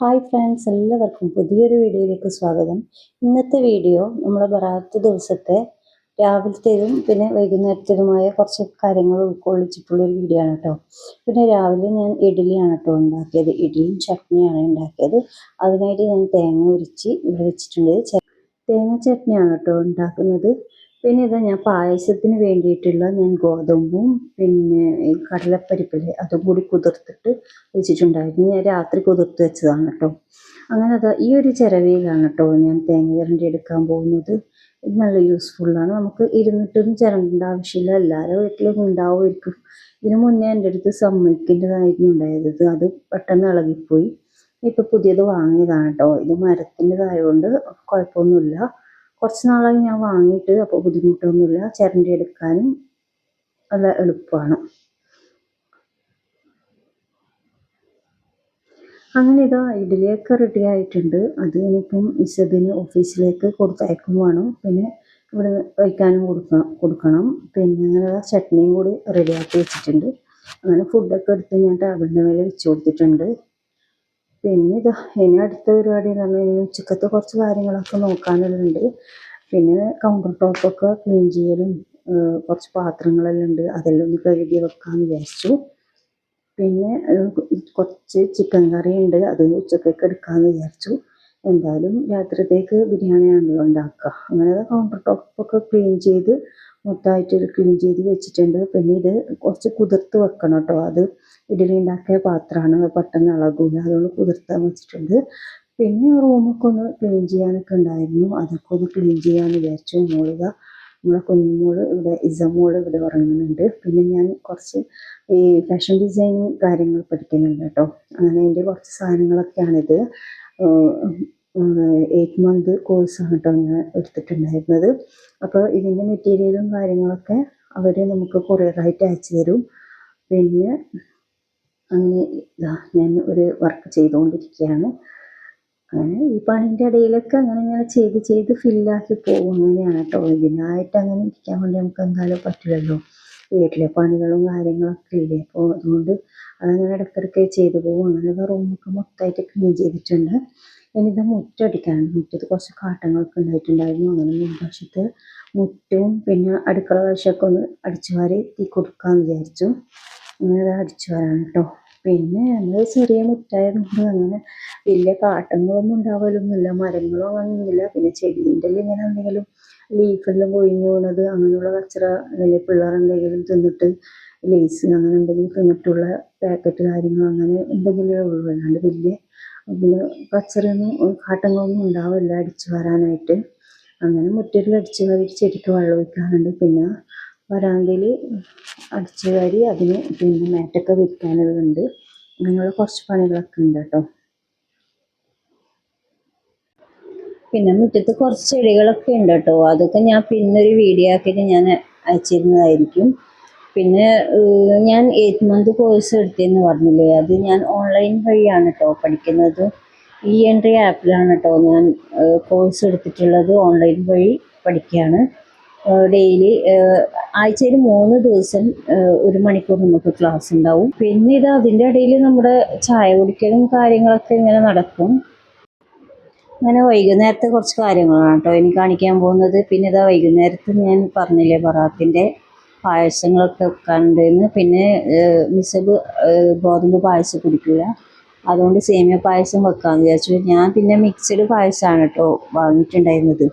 Hi friends എല്ലാവർക്കും പുതിയൊരു വീഡിയോയിലേക്ക് സ്വാഗതം. ഇന്നത്തെ വീഡിയോ നമ്മൾ ബറാത്ത് ദിവസത്തെ രാവിലത്തേതും പിന്നെ വൈകുന്നേരത്തേതുമായ കുറച്ച് കാര്യങ്ങൾ ഉൾക്കൊള്ളിച്ചിട്ടുള്ളൊരു വീഡിയോ ആണ് കേട്ടോ പിന്നെ രാവിലെ ഞാൻ ഇഡ്ഡലിയാണ് കേട്ടോ ഉണ്ടാക്കിയത്. ഇഡ്ഡലിയും ചട്നിയാണ് ഉണ്ടാക്കിയത്. അതിനായിട്ട് ഞാൻ തേങ്ങ ഉരിച്ച് വെച്ചിട്ടുണ്ട്. തേങ്ങ ചട്നിയാണ് കേട്ടോ ഉണ്ടാക്കുന്നത്. പിന്നെ ഇതാ ഞാൻ പായസത്തിന് വേണ്ടിയിട്ടുള്ള ഞാൻ ഗോതമ്പും പിന്നെ കടലപ്പരിപ്പില്ലേ അതും കൂടി കുതിർത്തിട്ട് വെച്ചിട്ടുണ്ടായിരുന്നു. ഞാൻ രാത്രി കുതിർത്ത് വെച്ചതാണ് കേട്ടോ. അങ്ങനെ അതാ ഈ ഒരു ചിരവിയിലാണ് കേട്ടോ ഞാൻ തേങ്ങ ചിരണ്ടി എടുക്കാൻ പോകുന്നത്. ഇത് നല്ല യൂസ്ഫുള്ളാണ് നമുക്ക് ഇരുന്നിട്ടൊന്നും ചിരണ്ടേണ്ട ആവശ്യമില്ല. എല്ലാവരും വീട്ടിലും ഉണ്ടാവുമായിരിക്കും. ഇതിനു മുന്നേ എന്റെ അടുത്ത് സമ്മതിക്കേണ്ടതായിരുന്നു ഉണ്ടായത്. അത് പെട്ടെന്ന് ഇളകിപ്പോയി. ഇപ്പം പുതിയത് വാങ്ങിയതാണ് കേട്ടോ. ഇത് മരത്തിന്റെതായതുകൊണ്ട് കുഴപ്പമൊന്നുമില്ല. കുറച്ച് നാളായി ഞാൻ വാങ്ങിയിട്ട് അപ്പോൾ ബുദ്ധിമുട്ടൊന്നുമില്ല. ചിരണ്ടി എടുക്കാനും നല്ല എളുപ്പമാണ്. അങ്ങനെ ഇതാ ഇഡ്ഡലിയൊക്കെ റെഡി ആയിട്ടുണ്ട്. അത് ഇനിയിപ്പം ഇസബിന് ഓഫീസിലേക്ക് കൊടുത്തയക്കും വേണം പിന്നെ ഇവിടെ വയ്ക്കാനും കൊടുക്കണം കൊടുക്കണം. പിന്നെ അങ്ങനെ ചട്നിയും കൂടി റെഡിയാക്കി വെച്ചിട്ടുണ്ട്. അങ്ങനെ ഫുഡൊക്കെ എടുത്ത് ഞാൻ ടേബിളിന്റെ മേലെ വെച്ച് കൊടുത്തിട്ടുണ്ട്. പിന്നെ ഇത് ഇനി അടുത്ത പരിപാടി എന്ന് പറഞ്ഞാൽ ഇനി ഉച്ചക്കത്തെ കുറച്ച് കാര്യങ്ങളൊക്കെ നോക്കാനുള്ളുണ്ട് പിന്നെ കൗണ്ടർ ടോപ്പൊക്കെ ക്ലീൻ ചെയ്യലും കുറച്ച് പാത്രങ്ങളെല്ലാം ഉണ്ട്. അതെല്ലാം ഒന്ന് കഴുകി വെക്കാമെന്ന് വിചാരിച്ചു. പിന്നെ കുറച്ച് ചിക്കൻ കറി ഉണ്ട്. അത് ഉച്ചക്കേക്ക് എടുക്കാമെന്ന് വിചാരിച്ചു. എന്തായാലും രാത്രിത്തേക്ക് ബിരിയാണിയാണല്ലോ ഉണ്ടാക്കുക. അങ്ങനെ കൗണ്ടർ ടോപ്പൊക്കെ ക്ലീൻ ചെയ്ത് മൊത്തമായിട്ട് ക്ലീൻ ചെയ്ത് വെച്ചിട്ടുണ്ട്. പിന്നെ ഇത് കുറച്ച് കുതിർത്ത് വെക്കണം കേട്ടോ. അത് ഇഡ്ഡലി ഉണ്ടാക്കിയ പാത്രമാണ് പെട്ടെന്ന് ഇളകൂല. അതുകൊണ്ട് കുതിർത്താൻ വെച്ചിട്ടുണ്ട്. പിന്നെ റൂമൊക്കെ ഒന്ന് ക്ലീൻ ചെയ്യാനൊക്കെ ഉണ്ടായിരുന്നു. അതൊക്കെ ഒന്ന് ക്ലീൻ ചെയ്യാമെന്ന് വിചാരിച്ചു. മോളിക നമ്മളെ കുഞ്ഞുമോൾ ഇവിടെ ഇസമോൾ ഇവിടെ ഉറങ്ങുന്നുണ്ട്. പിന്നെ ഞാൻ കുറച്ച് ഈ ഫാഷൻ ഡിസൈനിങ് കാര്യങ്ങൾ പഠിക്കുന്നുണ്ട് കേട്ടോ. അങ്ങനെ അതിന്റെ കുറച്ച് സാധനങ്ങളൊക്കെയാണിത്. എയ്റ്റ് മന്ത് കോഴ്സാണ് കേട്ടോ ഞാൻ എടുത്തിട്ടുണ്ടായിരുന്നത്. അപ്പോൾ ഇതിന്റെ മെറ്റീരിയലും കാര്യങ്ങളൊക്കെ അവർ നമുക്ക് കൊറിയറായിട്ട് അയച്ചു തരും. പിന്നെ അങ്ങനെ ഇതാ ഞാൻ ഒരു വർക്ക് ചെയ്തുകൊണ്ടിരിക്കുകയാണ് അങ്ങനെ ഈ പണിന്റെ ഇടയിലൊക്കെ അങ്ങനെ ഇങ്ങനെ ചെയ്ത് ചെയ്ത് ഫില്ലാക്കി പോകുന്നതിനാണ് കേട്ടോ ഇതിനായിട്ട് അങ്ങനെ ഇരിക്കാൻ വേണ്ടി നമുക്ക് എന്തായാലും പറ്റില്ലല്ലോ. വീട്ടിലെ പണികളും കാര്യങ്ങളൊക്കെ ഇല്ലേ? അപ്പോൾ അതുകൊണ്ട് അതങ്ങനെ ഇടയ്ക്കിടയ്ക്ക് ചെയ്തു പോകും. അങ്ങനെ റൂമൊക്കെ മൊത്തമായിട്ട് ക്ലീൻ ചെയ്തിട്ടുണ്ട്. ഇനി ഇത് മുറ്റടിക്കാനുണ്ട് മുറ്റത്ത് കുറച്ച് കാട്ടങ്ങളൊക്കെ ഉണ്ടായിട്ടുണ്ടായിരുന്നു. അങ്ങനെ മുൻവശത്ത് മുറ്റവും പിന്നെ അടുക്കള വശമൊക്കെ ഒന്ന് അടിച്ചു തീ കൊടുക്കാമെന്ന് വിചാരിച്ചു. അങ്ങനെ അടിച്ചു വാരാണ് കേട്ടോ പിന്നെ നമ്മൾ ചെറിയ മുറ്റായതുകൊണ്ട് അങ്ങനെ വലിയ കാട്ടങ്ങളൊന്നും ഉണ്ടാവലൊന്നുമില്ല. മരങ്ങളും അങ്ങനെയൊന്നുമില്ല. പിന്നെ ചെടീന്റെ ഇങ്ങനെ എന്തെങ്കിലും ലീഫെല്ലാം കൊഴിഞ്ഞു പോണത് അങ്ങനെയുള്ള കച്ചറ അല്ലെങ്കിൽ പിള്ളേർ എന്തെങ്കിലും തിന്നിട്ട് ലേസ് അങ്ങനെ എന്തെങ്കിലും തിന്നിട്ടുള്ള പാക്കറ്റ് കാര്യങ്ങൾ അങ്ങനെ എന്തെങ്കിലും ഉള്ളൂ. അല്ലാണ്ട് വലിയ പിന്നെ കച്ചറയൊന്നും കാട്ടങ്ങളൊന്നും ഉണ്ടാവില്ല അടിച്ചു വരാനായിട്ട്. അങ്ങനെ മുറ്റത്തിൽ അടിച്ചു വാരി ചെടിക്ക് വെള്ളം ഒഴിക്കാറുണ്ട്. പിന്നെ വരാന്തയിൽ അടിച്ചു വാരി അതിന് പിന്നെ മാറ്റൊക്കെ വിരിക്കാനുള്ളതുണ്ട് അങ്ങനെയുള്ള കുറച്ച് പണികളൊക്കെ ഉണ്ട്? കേട്ടോ പിന്നെ മുറ്റത്ത് കുറച്ച് ചെടികളൊക്കെ ഉണ്ട് കേട്ടോ അതൊക്കെ ഞാൻ പിന്നൊരു വീഡിയോ ആക്കിയിട്ട് ഞാൻ അയച്ചിരുന്നതായിരിക്കും. പിന്നെ ഞാൻ എയ്റ്റ് മന്ത് കോഴ്സ് എടുത്തതെന്ന് പറഞ്ഞില്ലേ? അത് ഞാൻ ഓൺലൈൻ വഴിയാണ് കേട്ടോ പഠിക്കുന്നത്. ഇ എൻട്രി ആപ്പിലാണ് കേട്ടോ ഞാൻ കോഴ്സ് എടുത്തിട്ടുള്ളത് ഓൺലൈൻ വഴി പഠിക്കുകയാണ് ഡെയിലി ആഴ്ചയിൽ മൂന്ന് ദിവസം ഒരു മണിക്കൂർ നമുക്ക് ക്ലാസ് ഉണ്ടാവും. പിന്നെ ഇത് അതിന്റെ ഇടയിൽ നമ്മുടെ ചായ കുടിക്കലും കാര്യങ്ങളൊക്കെ ഇങ്ങനെ നടക്കും. അങ്ങനെ വൈകുന്നേരത്തെ കുറച്ച് കാര്യങ്ങളാണ് കേട്ടോ. എനിക്ക് കാണിക്കാൻ പോകുന്നത്. പിന്നെ ഇതാ വൈകുന്നേരത്ത് ഞാൻ പറഞ്ഞില്ലേ പറാത്തിന്റെ പായസങ്ങളൊക്കെ വെക്കാനുണ്ടെന്ന് പിന്നെ മിസബ് ഗോതമ്പ് പായസം കുടിക്കില്ല അതുകൊണ്ട് സേമിയ പായസം വെക്കാമെന്ന് വിചാരിച്ചു. ഞാൻ പിന്നെ മിക്സഡ് പായസമാണ് കേട്ടോ വാങ്ങിയിട്ടുണ്ടായിരുന്നത്.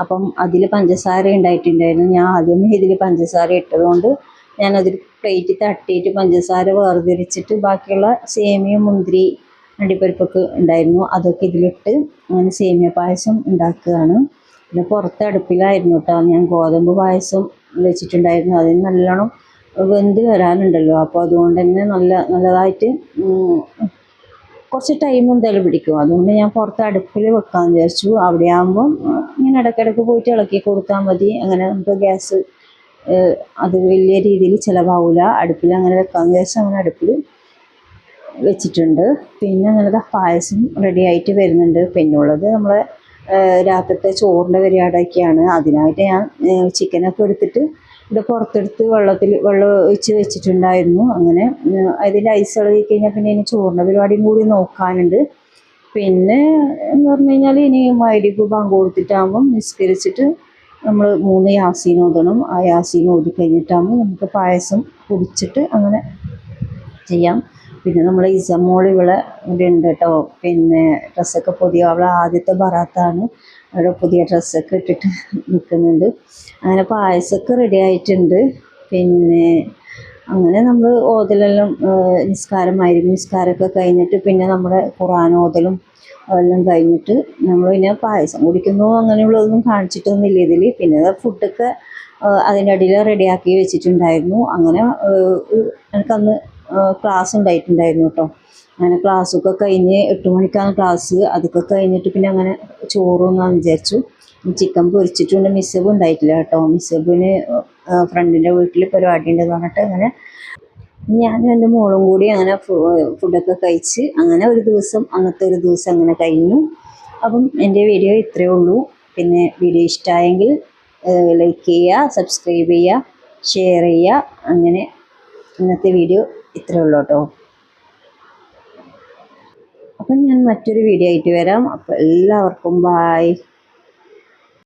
അപ്പം അതിൽ പഞ്ചസാര ഉണ്ടായിട്ടുണ്ടായിരുന്നു. ഞാൻ ആദ്യമേ ഇതിൽ പഞ്ചസാര ഇട്ടതുകൊണ്ട് ഞാനതിൽ പ്ലേറ്റ് തട്ടിയിട്ട് പഞ്ചസാര വേർതിരിച്ചിട്ട് ബാക്കിയുള്ള സേമിയ മുന്തിരി അണ്ടിപ്പരിപ്പൊക്കെ ഉണ്ടായിരുന്നു. അതൊക്കെ ഇതിലിട്ട് അങ്ങനെ സേമിയ പായസം ഉണ്ടാക്കുകയാണ്. പിന്നെ പുറത്ത് അടുപ്പിലായിരുന്നു കേട്ടോ. ഞാൻ ഗോതമ്പ് പായസം വെച്ചിട്ടുണ്ടായിരുന്നു. അതിന് നല്ലോണം വെന്ത് വരാനുണ്ടല്ലോ. അപ്പോൾ അതുകൊണ്ട് തന്നെ നല്ല നല്ലതായിട്ട് കുറച്ച് ടൈം എന്തായാലും പിടിക്കും. അതുകൊണ്ട് ഞാൻ പുറത്ത് അടുപ്പിൽ വെക്കാമെന്ന് വിചാരിച്ചു. അവിടെ ആകുമ്പം ഇങ്ങനെ ഇടയ്ക്കിടയ്ക്ക് പോയിട്ട് ഇളക്കി കൊടുത്താൽ മതി. അങ്ങനെ നമുക്ക് ഗ്യാസ് അത് വലിയ രീതിയിൽ ചിലവാകില്ല അടുപ്പിൽ അങ്ങനെ വെക്കാൻ ഗ്യാസ് അങ്ങനെ അടുപ്പിൽ വെച്ചിട്ടുണ്ട്. പിന്നെ അങ്ങനത്തെ പായസം റെഡി ആയിട്ട് വരുന്നുണ്ട്. പിന്നെ ഉള്ളത് നമ്മളെ രാത്രിത്തെ ചോറിന്റെ പരിപാടിയൊക്കെയാണ്. അതിനായിട്ട് ഞാൻ ചിക്കനൊക്കെ എടുത്തിട്ട് ഇവിടെ പുറത്തെടുത്ത് വെള്ളത്തിൽ വെള്ളം ഒഴിച്ച് വെച്ചിട്ടുണ്ടായിരുന്നു. അങ്ങനെ അതിൽ ഐസ് ഇളകി കഴിഞ്ഞാൽ പിന്നെ ഇനി ചോറിന്റെ പരിപാടിയും കൂടി നോക്കാനുണ്ട്. പിന്നെ എന്ന് പറഞ്ഞു കഴിഞ്ഞാൽ ഇനി മൈലിക്ക് ബാങ്ക് കൊടുത്തിട്ടാകുമ്പം നിസ്കരിച്ചിട്ട് നമ്മൾ മൂന്ന് യാസീൻ ഓതണം. ആ യാസീൻ ഓതി കഴിഞ്ഞിട്ടാകുമ്പോൾ നമുക്ക് പായസം കുടിച്ചിട്ട് അങ്ങനെ ചെയ്യാം. പിന്നെ നമ്മൾ ഇസമോൾ ഇവിടെ ഇവിടെ ഉണ്ട് കേട്ടോ. പിന്നെ ഡ്രസ്സൊക്കെ പുതിയ. അവളെ ആദ്യത്തെ ബറാത്താണ്. അവിടെ പുതിയ ഡ്രസ്സൊക്കെ ഇട്ടിട്ട് നിൽക്കുന്നുണ്ട്. അങ്ങനെ പായസമൊക്കെ റെഡി ആയിട്ടുണ്ട്. പിന്നെ അങ്ങനെ നമ്മൾ ഓതലെല്ലാം നിസ്കാരമായിരിക്കും. നിസ്കാരമൊക്കെ കഴിഞ്ഞിട്ട് പിന്നെ നമ്മുടെ ഖുറാൻ ഓതലും എല്ലാം കഴിഞ്ഞിട്ട് നമ്മൾ പിന്നെ പായസം കുടിക്കുന്നു അങ്ങനെയുള്ളതൊന്നും കാണിച്ചിട്ടൊന്നുമില്ല ഇതിൽ പിന്നെ ഫുഡൊക്കെ അതിന്റെ അടിയിൽ റെഡിയാക്കി വെച്ചിട്ടുണ്ടായിരുന്നു. അങ്ങനെ എനിക്കന്ന് ക്ലാസ് ഉണ്ടായിട്ടുണ്ടായിരുന്നു കേട്ടോ. അങ്ങനെ ക്ലാസ്സൊക്കെ കഴിഞ്ഞ് എട്ട് മണിക്കാണ് ക്ലാസ്. അതൊക്കെ കഴിഞ്ഞിട്ട് പിന്നെ അങ്ങനെ ചോറുണ്ണാന്ന് വിചാരിച്ചു. ചിക്കൻ പൊരിച്ചിട്ടുണ്ട് മിസ്സബ് ഉണ്ടായിട്ടില്ല കേട്ടോ. മിസ്സബിന് ഫ്രണ്ടിന്റെ വീട്ടിൽ പരിപാടി ഉണ്ടെന്ന് പറഞ്ഞിട്ട് അങ്ങനെ ഞാനും എന്റെ മോളും കൂടി അങ്ങനെ ഫുഡൊക്കെ കഴിച്ച് അങ്ങനെ ഒരു ദിവസം അന്നത്തെ ഒരു ദിവസം അങ്ങനെ കഴിഞ്ഞു. അപ്പം എന്റെ വീഡിയോ ഇത്രയേ ഉള്ളൂ. പിന്നെ വീഡിയോ ഇഷ്ടമായെങ്കിൽ ലൈക്ക് ചെയ്യുക സബ്സ്ക്രൈബ് ചെയ്യുക ഷെയർ ചെയ്യുക. അങ്ങനെ ഇന്നത്തെ വീഡിയോ ഇത്രയേ ഉള്ളൂ കേട്ടോ. അപ്പം ഞാൻ മറ്റൊരു വീഡിയോ ആയിട്ട് വരാം. അപ്പോൾ എല്ലാവർക്കും ബായ്